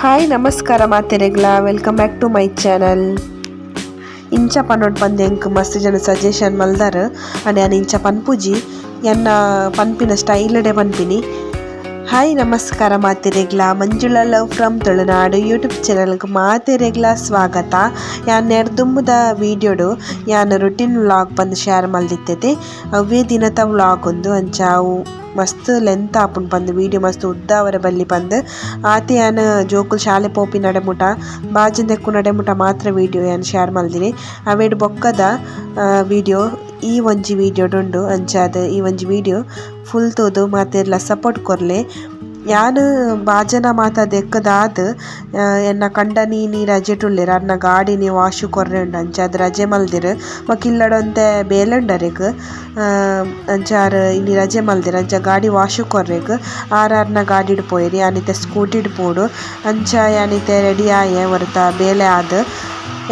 Hi ನಮಸ್ಕಾರ ಮಾತೆರೆಗ್ಲ. Welcome back to my channel ಇಂಚ ಪನ್ನೊಡ್ ಪಂದ್ ಎಂಕ್ ಮಸ್ತ್ ಜನ ಸಜೆಷನ್ ಮಲ್ದಾರ್. ಅಂಡ್ ಯಾನ್ ಇಂಚ ಪನ್ಪುಜಿ. ಎನ್ನ ಪನ್ಪಿನ ಸ್ಟೈಲಡೆ ಪನ್ಪಿನಿ ಹಾಯ್, ನಮಸ್ಕಾರ ಮಾತೆರೆಗ್ಲ Manjula love from Tulunadu YouTube ಚಾನಲ್ಗೆ ಮಾತೆರೆಗ್ಲ ಸ್ವಾಗತ. ಯಾನ್ ಎರ್ದುಂಬುದ ವೀಡಿಯೋಡು, ಯಾನ್ ರುಟೀನ್ ವ್ಲಾಗ್ ಬಂದು ಶೇರ್ ಮಲ್ದಿತ್ತೈತೆ ಅವೇ ದಿನದ ವ್ಲಾಗ್ ಒಂದು ಅಂಚ ಅವು ಮಸ್ತ್ ಲೆಂತ್ ಆಪುಂಡು ಪಂದ್ ವೀಡಿಯೋ ಮಸ್ತ್ ಉದ್ದ ಅವರ ಬಲ್ಲಿ ಪಂದ್ ಆತೆ ಯಾನ್ ಜೋಕುಲು ಶಾಲೆ ಪೋಪಿ ನಡೆಮುಟ ಎಕ್ಕು ನಡೆಮುಟ ಮಾತ್ರ ವೀಡಿಯೋ ಯಾನ್ ಶೇರ್ ಮಲ್ದಿನಿ ಅವೇಡ್ ಬೊಕ್ಕದ ವೀಡಿಯೋ ಈ ಒಂಜಿ ವೀಡಿಯೋಡುಂಡು ಅಂಚಾದ್ ಈ ಒಂಜಿ ವೀಡಿಯೋ ಫುಲ್ ತೂದು ಮಾತೆರ್ಲ ಸಪೋರ್ಟ್ ಕೊರ್ಲೆ. ಯಾನ್ ಬಾಜನ ಮಾತ ದೆಕ್ಕದಾದ್ ಎನ್ನ ಕಂಡ ನೀ ರಜೆ ಅನ್ನ ಗಾಡಿನಿ ವಾಶು ಕೊರ್ರೆ ಉಂಡು ಅಂಚಾದ್ ರಜೆ ಮಲ್ದೆರ್. ಬೊಕ ಬೇಲಂಡರಿಗ ಅಂಚಾರ್ ಇನಿ ರಜೆ ಮಲ್ದೆರ್, ಅಂಚ ಗಾಡಿ ವಾಶು ಕೊರ್ರೆಗ್. ಆರ್ ಆರ್ನ ಗಾಡಿಡ್ ಪೋಯೆರ್ ಯಾನಿತ್ತೆ ಸ್ಕೂಟಿಡ್ ಪೋಡು ಅಂಚ ಯಾನಿತ್ತೆ ರೆಡಿ ಆಯೆ, ಒರತ ಬೇಲೆ ಆದ್.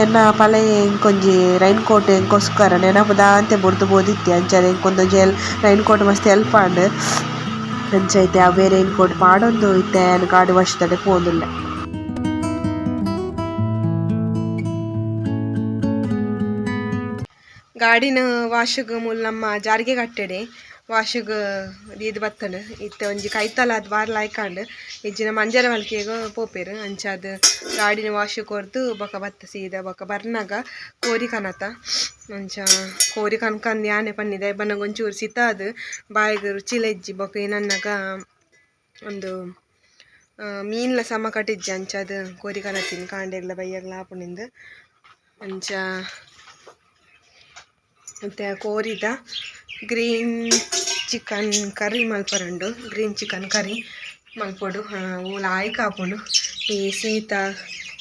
ಎನ್ನ ಪಳೆ ಎಂಕೊಂಜಿ ರೈನ್ ಕೋಟ್ ಎಂಕೋಸ್ಕರ ನೆನಪುದಾಂತೆ ಬುರ್ದು ಬೋದಿತ್ತೆ ಅಂಚನೆ ಎಂಕೊಂದೊಂಜಿ ರೈನ್ ಕೋಟ್ ಮಸ್ತ್ ಹೆಲ್ಪ್ ಆಂಡ್ ಅಂಚ ಐತೆ ಅವೇ ರೈನ್ ಕೋಟ್ ಪಾಡೊಂದು ಇತ್ತೆ ಗಾಡಿ ವರ್ಷದಲ್ಲಿ ಪೋದಿಲ್ಲ. ಗಾಡಿನ ವಾಶಗ ಮೂಲ ನಮ್ಮ ಜಾರಿಗೆ ಕಟ್ಟೆಡೆ. ವಾಶಗ್ ದೀದ್ ಬತ್ತನ ಇತ್ತೆ ಒಂಜಿ ಕೈತಲ ಅದು ಬಾರ್ ಲಾಯ್ಕಾಂಡ್ ಇಜ್ಜಿನ ಮಂಜರ ಮಲ್ಕೆಗ್ ಪೋಪೆರ್ ಅಂಚಾದ್ ಗಾಡಿನ ವಾಶ್ ಕೊರ್ದು ಬೊಕ ಬತ್ತ ಸೀದ ಬೊಕ ಬರ್ನಾಗ ಕೋರಿ ಕನತ ಅಂಚ ಕೋರಿ ಕನ್ಕಂದ್ ಯಾನೆ ಪನ್ನಿದ ಬನ್ನಗ ಒಂಚೂರು ಸಿತಾದ್ ರುಚಿಲ ರುಚಿಲೆಜ್ಜಿ ಬೊಕ ಏನನ್ನಾಗ ಒಂದು ಮೀನ್ಲ ಸಮ ಕಟಿಜ್ಜಿ ಅಂಚಾದ್ ಕೋರಿ ಕನತಿನಿ ಕಾಂಡೆಗ್ಲ ಬೈಯಗ್ಲ ಆಪುನಿಂದ್ ಅಂಚ ಮತ್ತೆ ಕೋರಿದ ಗ್ರೀನ್ ಚಿಕನ್ ಕರಿ ಮಲ್ಪರುಂಡು, ಗ್ರೀನ್ ಚಿಕನ್ ಕರಿ ಮಲ್ಪೊಡು. ಊಲ ಆಯ್ಕೆ ಆಪುಂಡು ಈ ಸೀತ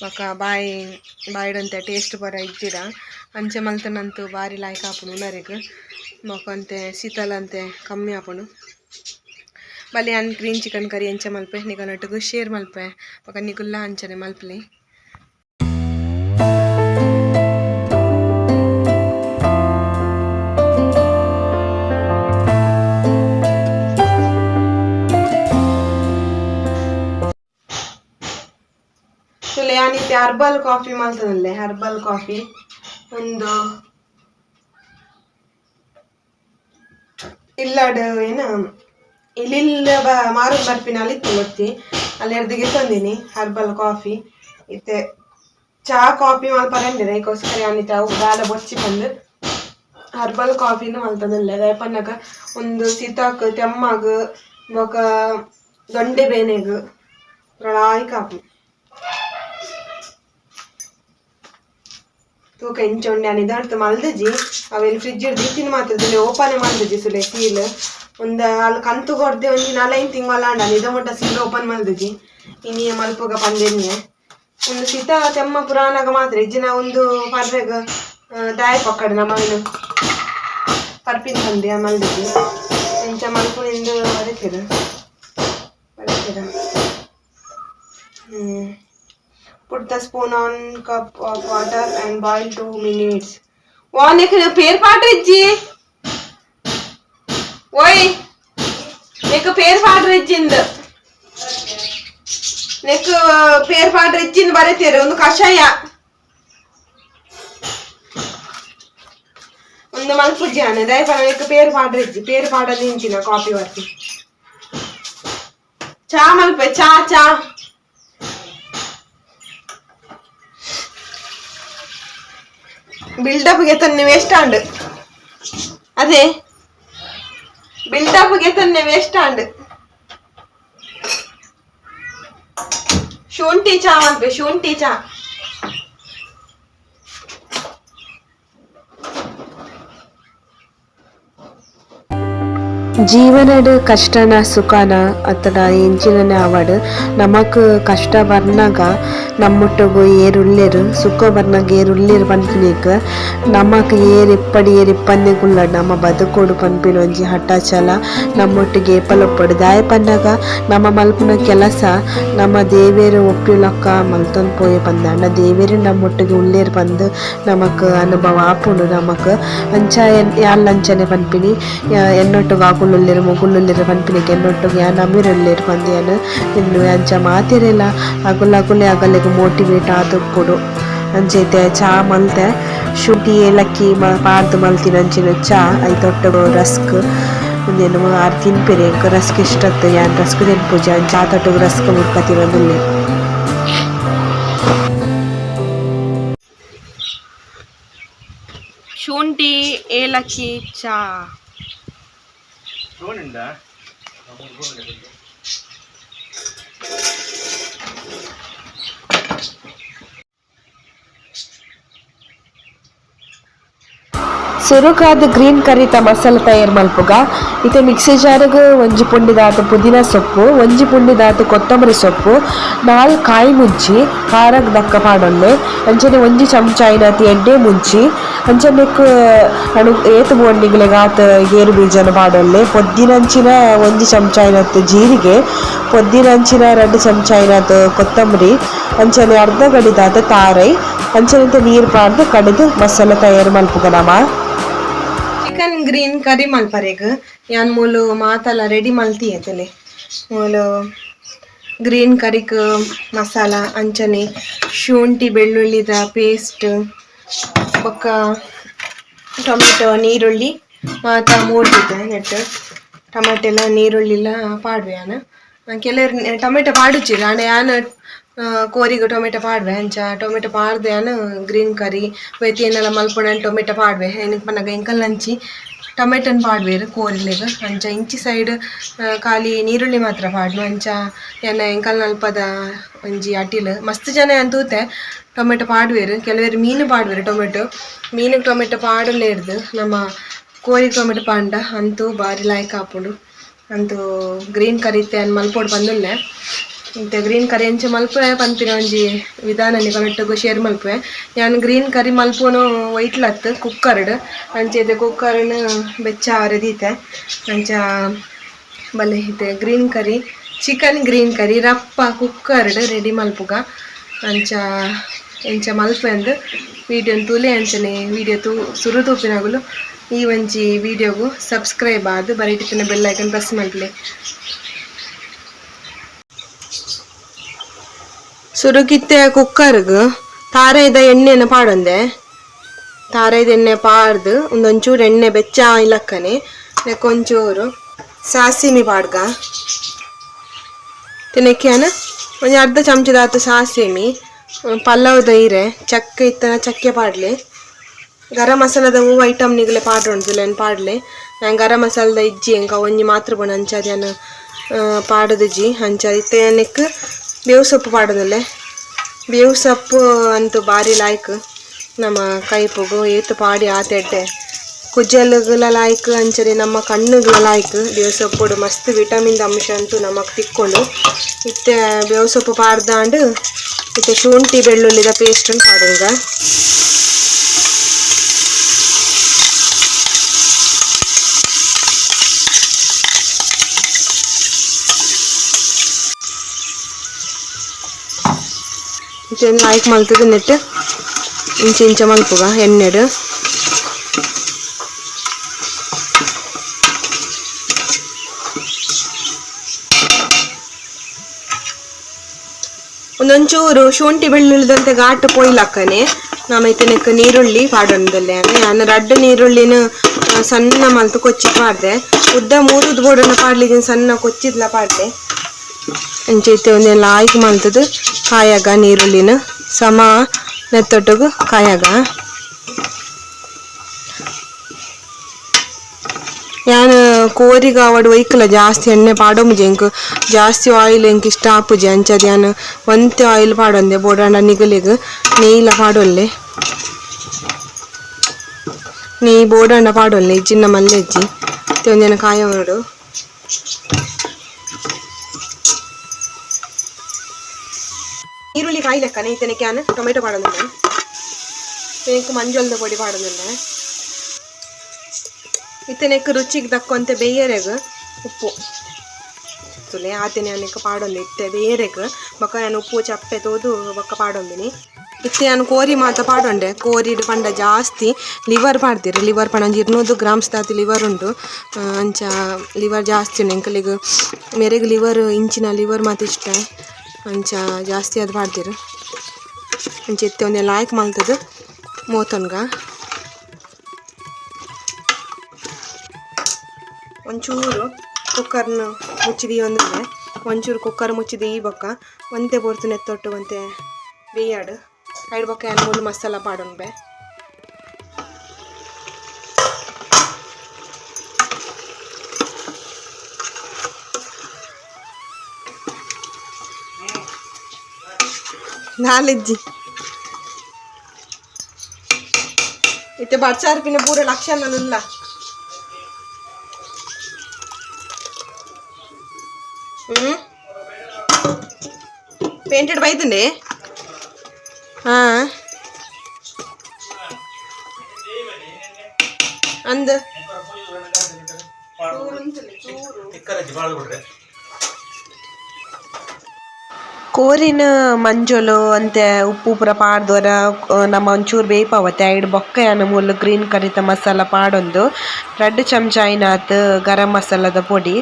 ಬೊಕ ಬಾಯಿ, ಬಾಯಿಡಂತೆ ಟೇಸ್ಟ್ ಬರ ಇಜ್ಜಿರ ಅಂಚೆ ಮಲ್ತನಂತೂ ಭಾರಿ ಲಾಯ್ಕ್ ಆಪುಂಡು ಉಲರಿಗೆ ಮಕ್ಕಂತೆ ಸೀತಲಂತೆ ಕಮ್ಮಿ ಆಪುಂಡು ಬಲಿ ಅನ್ ಗ್ರೀನ್ ಚಿಕನ್ ಕರಿ ಅಂಚೆ ಮಲ್ಪೆ ನಿಗ ನಟುಗು ಶೇರ್ ಮಲ್ಪೆ. ಬೊಕ ನಿಗುಲ್ಲ ಅಂಚನೆ ಮಲ್ಪಲಿ. ಸುಲೆ ಅನಿತ್ಯ ಹರ್ಬಲ್ ಕಾಫಿ ಮಾಡ್ತದಲ್ಲೇ ಹರ್ಬಲ್ ಕಾಫಿ ಒಂದು ಇಲ್ಲಡ್ ಏನ, ಇಲ್ಲಿಲ್ಲ ಬ ಮಾರು ಬರ್ಪಿನ ಅಲ್ಲಿ ಗೊತ್ತಿ ಅಲ್ಲಿ ಎರ್ದಿಗೆ ತಂದಿನಿ ಹರ್ಬಲ್ ಕಾಫಿ ಇತ್ತೆ, ಚಾ ಕಾಫಿ ಮಲ್ಪರಂದಿರ ಈಗೋಸ್ಕರ ಅನಿತ್ಯ ಅವು ಗಾಲ ಬೊಚ್ಚಿ ಬಂದು ಹರ್ಬಲ್ ಕಾಫಿನೂ ಮಾಡ್ತದಲ್ಲ ದಯಪನ್ನಾಗ ಒಂದು ಸೀತಾಕ್, ತೆಮ್ಮಗ ಬೊಕ ದೊಂಡೆ ಬೇನೆಗ ರಳಾಯಿ ಕಾಫಿ. ತೂಕ ಇಂಚೊಂಡೆ ಅನಿ ದಾಡ್ತು ಮಲ್ದಜಿ ಅವೆಲ್ಲಿ ಫ್ರಿಜ್ ಇಡ್ದು ಇತ್ತಿನ ಮಾತ್ರ. ದಿನ ಓಪನ್ ಮಾಡ್ದಜಿ ಸುಲೆ ಸೀಲ್ ಒಂದ ಅಲ್ಲಿ ಕಂತು ಕೊಡ್ದೆ ಒಂಜಿ ನಲೈನ್ ತಿಂಗಳ ನಿದ ಮುಟ್ಟ ಸೀಲ್ ಓಪನ್ ಮಾಡ್ದಜಿ ಇನ್ನಿಯ ಮಲ್ಪಗ ಪಂದೆನಿಯ. ಒಂದು ಸಿತ ತೆಮ್ಮ ಪುರಾಣಾಗ ಮಾತ್ರ ಇಜ್ಜಿನ ಒಂದು ಪರ್ರೆಗ ದಾಯ ಪಕ್ಕಡ ನಮ್ಮನ್ನು ಪರ್ಪಿನ ಪಂದ್ಯ ಮಲ್ದಜಿ ಇಂಚ ಮಲ್ಪುನಿಂದ ಬರಕಿರ ಬರಕಿರ hmm. Put the spoon on cup of water and boil two minutes. ವಾ ನೆಕ್ ಪೇರ್ ಪಾಟ ಇಜ್ಜಿ ಓಯ್ ನೆಕ್ ಪೇರ್ ಪಾಡ್ರ ಇಜ್ಜಿಂದ ನೆಕ್ ಪೇರ್ ಪಾಡ್ರ ಇಜ್ಜಿಂದ ಬರೀತೀರಿ ಒಂದು ಕಷಾಯ ಒಂದು ಮಲ್ಪುಜ್ಜಿ ಅನ್ನ ದಯಪರ ನೆಕ್ ಪೇರ್ ಪಾಡ್ರ ಇಜ್ಜಿ ಪೇರ್ ಪಾಡದ ಇಂಚಿನ ಕಾಫಿ ಬರ್ತಿ ಚಾ ಮಲ್ಪೆ ಚಾ ಚಾ ಬಿಲ್ಡಪ್ಗೆ ತನ್ನೆ ವೇಸ್ಟ್ ಅದೇ ಬಿಲ್ಡಪ್ಗೆ ತನ್ನೆ ವೇಸ್ಟ್ ಶುಂಠಿ ಚಾ ಮಾಡ್ಬೇ ಶುಂಠಿ ಚಾ ಜೀವನಡ್ ಕಷ್ಟನ ಸುಖನ ಅತ್ತಡ ಎಂಚಿನ ಅವಡ್ ನಮಕ್ ಕಷ್ಟ ಬರ್ನಾಗ ನಮ್ಮೊಟ್ಟಗು ಏರ್ ಉಲ್ಲೆರ್ ಸುಖ ಬರ್ನಾಗ ಏರ್ ಉಲ್ಲೆರ್ ಪನ್ಪಿನಿಕ್ ನಮಕ್ ಏರ್ ಇಪ್ಪಡಿ ಏರ್ ಇಪ್ಪನ್ನೆ ಗುಳ್ಳಡ್ ನಮ್ಮ ಬದುಕೋಡು ಪನ್ಪಿನ ಒಂಜಿ ಹಠಾಚಲ ನಮ್ಮೊಟ್ಟಿಗೆ ಏಪಲೊಪ್ಪಡು. ದಾಯ ಪನ್ನಗ ನಮ್ಮ ಮಲ್ಪನ ಕೆಲಸ ನಮ್ಮ ದೇವೇರು ಒಪ್ಪಿಲಕ್ಕ ಮಲ್ತೊಂದು ಪೋಯೆ ಪಂದಾಂಡ ದೇವೇರು ನಮ್ಮೊಟ್ಟಿಗೆ ಉಳ್ಳೇರು ಬಂದು ನಮಕ್ ಅನುಭವ ಆಪುಂಡು. ನಮಕ್ ಅಂಚ ಎನ್ ಯಾಲ್ ಅಂಚನೆ ಪನ್ಪಿನಿ ಎನ್ನೊಟ್ಟಿಗೆ ಆಕುಲು ಕುಲ್ಲುಲ್ಲಿರು ಮುಗುಲ್ಲುಲ್ಲಿರು ಪನ್ಪಿನಕ್ಕೆ ಎನ್ನೊಟ್ಟಿಗೆ ഞാൻ ನಮ್ಮಿರಲ್ಲೇರು ಪಂದ್ಯಾನು ಇನ್ನು ಅಂಚ ಮಾತಿರಲ್ಲ ಅಗುಲ್ಲ ಅಗುಲೆ ಅಗಲೆಗ್ ಮೋಟಿವೇಟ್ ಆದುಪ್ಪುಡು ಅಂಚೈತೆ ಚಾ ಮಲ್ತೆ. ಶುಂಠಿ, ಏಲಕ್ಕಿ ಮ ಪಾಡ್ದು ಮಲ್ತಿನ ಅಂಚಿನ ಚಾ ಐತೊಟ್ಟು ರಸ್ಕ್. ಒಂದೇನು ಆರು ತಿನ್ಪೆರೆ. ಎಂಕ್ ರಸ್ಕ್ ಇಷ್ಟತ್ತು ಯಾನ್ ರಸ್ಕ್ ತಿನ್ಪುಜಿ ಅಂಚ ಚಾ ತೊಟ್ಟುಗ್ ರಸ್ಕ್ ಮುರ್ಕತಿನ ಶುಂಠಿ, ಏಲಕ್ಕಿ, ಚಾ. చూడండి ಸುರುಕಾದ ಗ್ರೀನ್ ಕರಿತ ಮಸಾಲ ತಯಾರು ಮಲ್ಪುಗ. ಇತ್ತೆ ಮಿಕ್ಸಿ ಜಾರಿಗೆ ಒಂಜಿ ಪುಂಡಿದಾತ ಪುದೀನ ಸೊಪ್ಪು, ಒಂಜಿ ಪುಂಡಿದಾತ ಕೊತ್ತಂಬರಿ ಸೊಪ್ಪು, ನಾಲ್ ಕಾಯಿ ಮುಂಚಿ ಖಾರಕ್ಕೆ ದಕ್ಕ ಪಾಡೊಲ್ಲೆ, ಅಂಚನೆ ಒಂಜಿ ಚಮಚ ಐನಾತಿ ಎಡ್ಡೆ ಮುಂಚಿ ಅಂಚನೆ ಅಣು, ಏತು ಬೋಂಡಿಗಳಿಗ ಆತ ಗೇರು ಬೀಜನ ಪಾಡೊಲ್ಲೆ ಪೊದ್ದಿನಂಚಿನ ಒಂಜಿ ಚಮಚ ಐನಾತ ಜೀರಿಗೆ ಪೊದ್ದಿನಂಚಿನ ಎರಡು ಚಮಚ ಐನಾತ ಕೊತ್ತಂಬರಿ, ಅಂಚನೆ ಅರ್ಧ ಗಡಿದಾತ ತಾರೈ, ಅಂಚನೆ ನೀರು ಪಾಡ್ದು ಕಡಿದು ಮಸಾಲ ತಯಾರು ಮಲ್ಪುಗ ನಮ. ಚಿಕನ್ ಗ್ರೀನ್ ಕರಿ ಮಲ್ಪರೆಗ್ ಯಾನ್ ಮೂಲು ಮಾತಲ ರೆಡಿ ಮಲ್ತಿ ಎತ್ತಲೆ ಮೂಲು ಗ್ರೀನ್ ಕರಿಕ್ ಮಸಾಲ, ಅಂಚನೆ, ಶುಂಠಿ, ಬೆಳ್ಳುಳ್ಳಿದ ಪೇಸ್ಟ್ ಬೊಕ್ಕ ಟೊಮೆಟೊ, ನೀರುಳ್ಳಿ ಮಾತ ಮೂಡ್ತಿದ್ದೆ ನೆಟ್ಟು. ಟೊಮೆಟೊ ಎಲ್ಲ ನೀರುಳ್ಳಿಲ ಪಾಡ್ವೆ ಯಾನ. ಕೆಲವರು ಟೊಮೆಟೊ ಪಾಡುಚ್ಚಿರ ಆಂಡ ಯಾನ್ ಕೋರಿಗೆ ಟೊಮೆಟೊ ಪಾಡ್ವೆ ಅಂಚ ಟೊಮೆಟೊ ಪಾಡ್ದೆ ಯಾನ್ ಗ್ರೀನ್ ಕರಿ ಬೇತಿಯನ್ನೆಲ್ಲ ಮಲ್ಪಣ ಟೊಮೆಟೊ ಪಾಡ್ವೆ ಏನಕ್ಕೆ ಪನ್ನಗ ಎಂಕಲ್ ಅಂಚಿ ಟೊಮೆಟೊನ್ ಪಾಡ್ವೆರ್ ಕೋರಿಲೆಗ ಅಂಚ ಇಂಚಿ ಸೈಡ್ ಖಾಲಿ ನೀರುಳ್ಳಿ ಮಾತ್ರ ಪಾಡ್ನು ಅಂಚ ಏನ ಎಂಕಲ್ ನಲ್ಪದ ಒಂಜಿ ಅಟಿಲ್ ಮಸ್ತ್ ಜನ ಅಂತೂತೆ ಟೊಮೆಟೊ ಪಾಡ್ವೆರ್ ಕೆಲವೇರು ಮೀನು ಪಾಡ್ವೆರ್ ಟೊಮೆಟೊ ಮೀನಿಗೆ ಟೊಮೆಟೊ ಪಾಡಲೇ ಇರ್ದು ನಮ್ಮ ಕೋರಿ ಟೊಮೆಟೊ ಪಾಂಡ ಅಂತೂ ಬಾರಿ ಲಾಯ್ಕ ಹಾಪುಡು ಅಂತೂ ಗ್ರೀನ್ ಕರಿತೆ ಅನ್ ಮಲ್ಪೊಡು ಬಂದುಲ್ಲೆ ಇಂತ ಗ್ರೀನ್ ಕರಿ ಎಂಚ ಮಲ್ಪುವೆ ಪನ್ಪಿನ ಒಂಜಿ ವಿಧಾನ ನಿಗಮಿಟ್ಟು ಶೇರ್ ಮಲ್ಪುವೆ. ಯಾನ್ ಗ್ರೀನ್ ಕರಿ ಮಲ್ಪುನು ಒಯ್ಟ್ಲತ್ ಕುಕ್ಕರ್ಡ್. ಅಂಚೆದ ಕುಕ್ಕರ್ನ ಬೆಚ್ಚ ಆರೆದೀತೆ. ಅಂಚ ಬಲೆ ಇದೆ green curry, chicken green curry, ರಪ್ಪ, ಕುಕ್ಕರ್ಡ್ ರೆಡಿ ಮಲ್ಪುಗ. ಅಂಚ ಎಂಚ ಮಲ್ಪೆ ಅಂದು ವಿಡಿಯೋನ್ ತೂಲೆ ಅಂಚನೆ ವಿಡಿಯೋ ತೂ ಸುರು ತೂಪಿನಾಗಲು ಈ ಒಂಜಿ ವಿಡಿಯೋಗು ಸಬ್ಸ್ಕ್ರೈಬ್ ಆದ್ ಬರೀಟಿತ್ತಿನ ಬೆಲ್ ಐಕನ್ ಪ್ರೆಸ್ ಮಲ್ಪಲೆ. ಸುರುಕಿತ್ತೆ ಕುಕ್ಕರ್ಗ್. ತಾರೆದ ಎಣ್ಣೆನ ಪಾಡೊಂದೆ. ತಾರೆದ ಎಣ್ಣೆ ಪಾಡ್ದು ಒಂದೊಂಚೂರು ಎಣ್ಣೆ ಬೆಚ್ಚ ಇಲಕ್ಕನೆ ಒಂಚೂರು ಸಾಸಿಮಿ ಪಾಡ್ಗ. ತಿನ್ನಕ್ಕೇನ ಒಂದು ಅರ್ಧ ಚಮಚದಾತು ಸಾಸಿಮಿ ಪಲ್ಲವದ ದೈರೆ ಚಕ್ಕೆ ಇತ್ತನ ಚಕ್ಕೆ ಪಾಡ್ಲಿ. ಗರಂ ಮಸಾಲದ ಹೂವು ಐಟಮ್ ನಿಗಲೆ ಪಾಡ್ರೆ ಉಂಟು ಪಾಡ್ಲೆ. ನಾನು ಗರಂ ಮಸಾಲದ ಇಜ್ಜಿ ಎಂಕ ಒಂಜಿ ಮಾತ್ರ ಬಣ್ಣ ಅಂಚಾದ ನಾನು ಪಾಡದಿಜ್ಜಿ ಅಂಚ ಇತ್ತೆ ಬೇವು ಸೊಪ್ಪು ಮಾಡೋದಲ್ಲೇ? ಬೇವು ಸೊಪ್ಪು ಅಂತೂ ಭಾರಿ ಲಾಯ್ಕ್ ನಮ್ಮ ಕೈಪುಗು ಏತು ಪಾಡಿ ಆತೆಡ್ಡೆ ಕುಜ್ಜಲುಗಳ ಲಾಯ್ಕ್ ಅಂಚರಿ ನಮ್ಮ ಕಣ್ಣುಗಳ ಲಾಯ್ಕ್ ಬೇವು ಸೊಪ್ಪುಡು ಮಸ್ತ್ ವಿಟಮಿನ್ ಅಂಶ ಅಂತೂ ನಮಗೆ ತಿಕ್ಕೊಂಡು, ಇತ್ತೆ ಬೇವು ಸೊಪ್ಪು ಪಾಡ್ದಾಂಡು, ಇತ್ತೆ ಶುಂಠಿ ಬೆಳ್ಳುಳ್ಳಿದ ಪೇಸ್ಟ್ ಪಾಡುಂಗ ಇಂಚೆನ್ ಲಾಯ್ಕ್ ಮಲ್ತದ ನೆಟ್ ಇಂಚ ಇಂಚ ಮಲ್ಪುಗ ಎಣ್ಣೆಡು ಒಂದೊಂಚೂರು ಶುಂಠಿ ಬೆಳ್ಳುಳ್ಳಿದಂತೆ ಘಾಟ್ ಪೊಯ್ಲಕ್ಕನೆ ಇತನಕ್ಕೆ ನೀರುಳ್ಳಿ ಪಾಡೊಂದಲ್ಲೇ ನಾನು ರಡ್ಡ ನೀರುಳ್ಳಿನ ಸಣ್ಣ ಮಲ್ತು ಕೊಚ್ಚಿ ಪಾಡ್ದೆ ಉದ್ದ ಮೂರುದ್ ಬೋರ್ಡನ್ನು ಪಾಡ್ಲಿಕ್ಕೆ ಸಣ್ಣ ಕೊಚ್ಚಿದ್ಲ ಪಾಡ್ದೆ ಅಂಚೈತೆ ಒಂದೆಲ್ಲ ಆಯ್ಕೆ ಮಲ್ತದು ಕಾಯಾಗ ನೀರುಳ್ಳಿನ ಸಮ ಮೆತ್ತೊಟ್ಟಗು ಕಾಯಾಗ. ಯಾನ್ ಕೋರಿಗ ಅವಡು ಒಯ್ಕಲ ಜಾಸ್ತಿ ಎಣ್ಣೆ ಪಾಡೊಂಬುಜಿ ಎಂಕ್ ಜಾಸ್ತಿ ಆಯಿಲ್ ಎಂಕ್ ಇಷ್ಟ ಆಪುಜೆ, ಅಂಚದ ಯಾನ್ ಒಂತೆ ಆಯಿಲ್ ಪಾಡೊಂದೆ, ಬೋಡಾಂಡ ನಿಗಲಿಗ್ ನೇಯ್ಲ ಪಾಡೊಲ್ಲೆ. ನೀ ಬೋಡಾಂಡ ಪಾಡೊಲ್ಲೆ ಚಿನ್ನ ಮಲ್ಲೆಜ್ಜಿ ಒಂದೇನು ಕಾಯ ಈರುಳ್ಳಿ ಕಾಯಿ ಲೆಕ್ಕನೆ ಈತನೆ ಕ್ಯಾನ್ ಟೊಮೆಟೊ ಪಾಡೊಂದಿಲ್ಲ എനിക്ക് ಮಂಜೊಲ್ದ ಪೊಡಿ ಪಾಡೊಂದಿಲ್ಲ ಇತ್ತನೆಕ್ ರುಚಿಗೆ ತಕ್ಕಂತೆ ಬೇಯರೆಗ್ ಉಪ್ಪು ತುಲೆ ಆತನೆ ಅನೇಕ ಪಾಡೊಂದು ಇತ್ತೆ ಬೇಯರೆಗ್ ಬೊಕ ನಾನು ಉಪ್ಪು ಚಪ್ಪೆ ತೋದು ಬೊಕ್ಕ ಪಾಡೊಂದಿನಿ ಇತ್ತೆ ನಾನು ಕೋರಿ ಮಾತ ಪಾಡೊಂಡೆ ಕೋರಿಡ್ ಪಂಡ ಜಾಸ್ತಿ ಲಿವರ್ ಪಾಡ್ದಿರು ಲಿವರ್ ಪಂಡ ಒಂಜಿ ಇರ್ನೂರು ಗ್ರಾಮ್ಸ್ ದಾತಿ ಲಿವರ್ ಉಂಡು ಆ, ಅಂಚ ಲಿವರ್ ಜಾಸ್ತಿ ಉಂಡು ಎಂಕಲಿಗ್ ಮೇರೆಗ್ ಲಿವರ್ ಇಂಚಿನ ಲಿವರ್ ಮಾತ ಇಷ್ಟ ಅಂಚ ಜಾಸ್ತಿ ಅದು ಮಾಡ್ತೀರ. ಅಂಚ ಇತ್ತೆ ಒಂದೆ ಲಾಯ್ಕ್ ಮಲ್ತದು ಮೋತೊನ್ಗ ಒಂಚೂರು ಕುಕ್ಕರ್ನ ಮುಚ್ಚಿದಿ ಒಂದ್ರೆ ಒಂಚೂರು ಕುಕ್ಕರ್ ಮುಚ್ಚಿದಿ ಈ ಬೊಕ್ಕ ಒಂತೆ ಪೊರ್ತು ಎತ್ತೊಟ್ಟು ಒಂತೆ ಬೇಯಾಡು. ಐದು ಬೊಕ್ಕ ಏನು ಮಸಾಲ ಪಾಡೋನ್ ಬೆ ನಾಲಿಜ್ಜಿ ಇತ್ತೆ ಬಡ್ಸಾರ ಪಿನ ಪೂರ ಲಕ್ಷ ನಲ್ಲ పెయింటెడ్ పైతుండే అంద చూరు చూరు ಕೋರಿನ ಮಂಜೊಲು ಅಂತೆ ಉಪ್ಪು ಪೂರ ಪಾಡ್ದೋರ ನಮ ಒಂಚೂರು ಬೇಯ್ಪವತ್ತೆ ಐಡ್ ಬೊಕ್ಕ ಯಾನ ಮೂಲು ಗ್ರೀನ್ ಕರಿತ ಮಸಾಲ ಪಾಡೊಂದು. ರಡ್ಡ್ ಚಮಚ ಐನಾತ್ ಗರಂ ಮಸಾಲದ ಪೊಡಿ,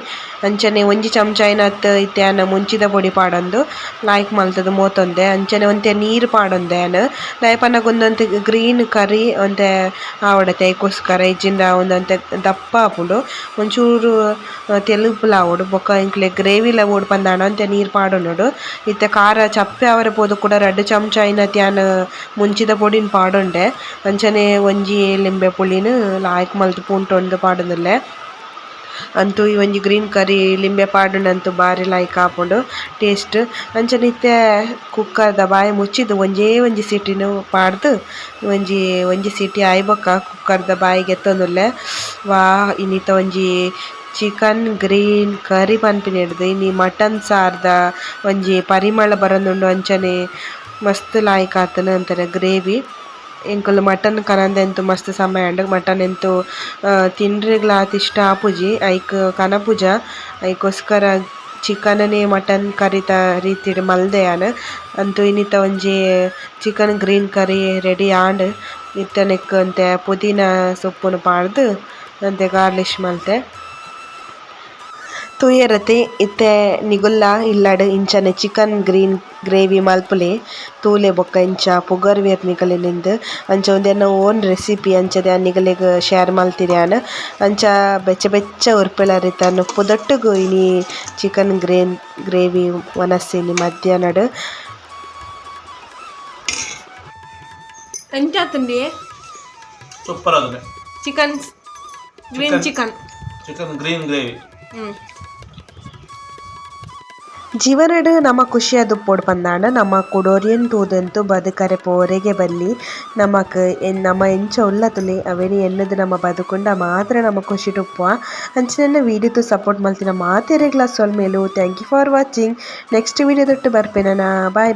ಅಂಚನೆ ಒಂಜಿ ಚಮಚ ಐನಾತ್ ಇತ್ತೆ ಆನ ಮುಂಚಿದ ಪೊಡಿ ಪಾಡೊಂದು ಲಾಯ್ಕ್ ಮಲ್ತದ ಮೋತೊಂದೆ ಅಂಚನೆ ಒಂತೆ ನೀರು ಪಾಡೊಂದೆ ಆನ್ ಉಂದೊಂತೆ ಗ್ರೀನ್ ಕರಿ ಒಂತೆ ಆವಡತೆ ಐಕೋಸ್ಕರ ಇಜ್ಜಿಂಡ ಒಂದೊಂತೆ ದಪ್ಪ ಆಪುಂಡು ಒಂಚೂರು ತೆಲುಪುಲ ಆವೊಡು ಬೊಕ್ಕ ಎಂಕ್ಲೆ ಗ್ರೇವಿಲ ಓಡ್ ಪಂದಾಂಡ ಒಂತೆ ನೀರು ಪಾಡೊಂದುಂಡು ಇತ್ತೆ ಖಾರ ಚಪ್ಪೆ ಆವರೆ ಪೋದು ಕೂಡ ರಡ್ಡ್ ಚಮಚ ಮುಂಚಿದ ಪೊಡಿನ್ ಪಾಡೊಂಡೆ, ಅಂಚನೆ ಒಂಜಿ ಲಿಂಬೆ ಪುಳಿನ್ ಲಾಯ್ಕ್ ಮಲ್ತ್ ಪೂಂಟೊಂದು ಪಾಡೊಂದುಲ್ಲೆ? ಅಂತೂ ಈ ಒಂಜಿ ಗ್ರೀನ್ ಕರಿ ಲಿಂಬೆ ಪಾಡುನಂತೂ ಬಾರಿ ಲಾಯ್ಕ್ ಆಪುಂಡು ಟೇಸ್ಟ್ ಅಂಚನೆ ಇತ್ತೆ ಕುಕ್ಕರ್ದ ಬಾಯಿ ಮುಚ್ಚಿದ್ ಒಂಜೇ ಒಂಜಿ ಸೀಟಿನ್ ಪಾಡ್ದ್ ಒಂಜಿ ಒಂಜಿ ಸೀಟಿ ಆಯ್ಬೊಕ್ಕ ಕುಕ್ಕರ್ದ ಬಾಯಿಗೆ ಎತ್ತೊಂದುಲ್ಲೆ ವಾ, ಇನ್ನಿತ ಒಂಜಿ ಚಿಕನ್ ಗ್ರೀನ್ ಕರಿ ಪನ್ಪಿನಿಡ್ದ್ ಇನಿ ಮಟನ್ ಸಾರ್ದ ಒಂಜಿ ಪರಿಮಳ ಬರೊಂದುಂಡು ಅಂಚನೆ ಮಸ್ತ್ ಲಾಯ್ಕ್ ಆತುಂಡ್ ಅಂತಾರೆ ಗ್ರೇವಿ. ಎಂಕುಲು ಮಟನ್ ಕನಂದ ಎಂತು ಮಸ್ತ್ ಸಮಯ ಉಂಡು ಮಟನ್ ಎಂತು ತಿನ್ರೆಗ್ಲ ಆತ್ ಇಷ್ಟ ಆಪುಜಿ ಐಕ್ ಕನಪುಜ ಐಕೋಸ್ಕರ ಚಿಕನ್ ನೇ ಮಟನ್ ಕರಿತ ರೀತಿಡ್ ಮಲ್ದೆ ಯಾನ್ ಅಂತೂ ಇನ್ನಿತ ಒಂಜಿ chicken green curry ready and ಇತ್ತೆ ನೆಕ್ ಒಂತೆ ಪುದೀನ ಸೊಪ್ಪುನು ಪಾಡ್ದ್, ಅಂತೆ ಗಾರ್ಲಿಶ್ ಮಲ್ತೆ. ತೂಯೆರೆ ಇತ್ತೆ ನಿಗುಲ್ಲ ಇಲ್ಲಡ್ ಇಂಚನೆ ಚಿಕನ್ ಗ್ರೀನ್ ಗ್ರೇವಿ ಮಲ್ಪುಲೆ ತೂಲೆ ಬೊಕ್ಕ ಇಂಚ ಪುಗರ್ ಬೇರ್ ನಿಗಲಿನಿಂದ್ ಅಂಚ ಉಂದೆನ ಓನ್ ರೆಸಿಪಿ ಅಂಚದೆ ಆ ನಿಗಲೆಗ್ ಶೇರ್ ಮಲ್ತಿನಿ ಯಾನ್ ಅಂಚ ಬೆಚ್ಚ ಬೆಚ್ಚ ಉರ್ಪಿಲರಿತ ಪುದೊಟ್ಟುಗು ಇನಿ ಚಿಕನ್ ಗ್ರೇನ್ ಗ್ರೇವಿ ವನಸ್ಸಿನಿ ಮಧ್ಯಾಹ್ನಡ್ ಸೂಪರ್ ಆಗಿದೆ chicken green chicken. Chicken. Green gravy. ಜೀವನಡ್ ನಮ ಖುಷಿಯಾದ ಪೋಡ್ ಪಂದಾಂಡ ನಮ್ಮ ಕುಡೋರಿಯನ್ ತೂದಂತು ಬದುಕರೆ ಪೋರೆಗೆ ಬಲ್ಲಿ, ನಮಕ್ ಎನ್ ನಮ ಎಂಚ ಉಲ್ಲತುಲೆ ಅವೆನಿ ಎನ್ನದು ನಮ್ಮ ಬದುಕುಂಡ ಮಾತ್ರ ನಮ್ಮ ಖುಷಿ ಟುಪ್ಪುವ ಅಂಚಿನ ವೀಡಿಯೋತು ಸಪೋರ್ಟ್ ಮಲ್ತಿನ ಗ್ಲಾಸ್ ಮೇಲೂ thank you for watching next video ತೊಟ್ಟು ಬರ್ಪೇನ ಬಾಯ್ ಬಾಯ್